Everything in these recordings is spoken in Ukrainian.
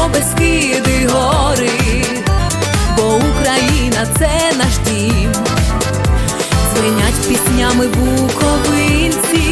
Дунай, Дніпро, Бескиди, гори, бо Україна це наш дім. звинять піснями буковинці,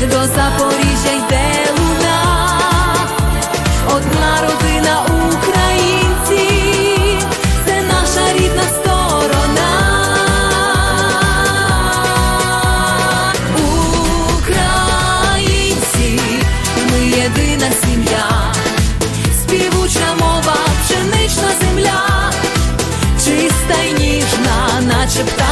до Запоріжжя йде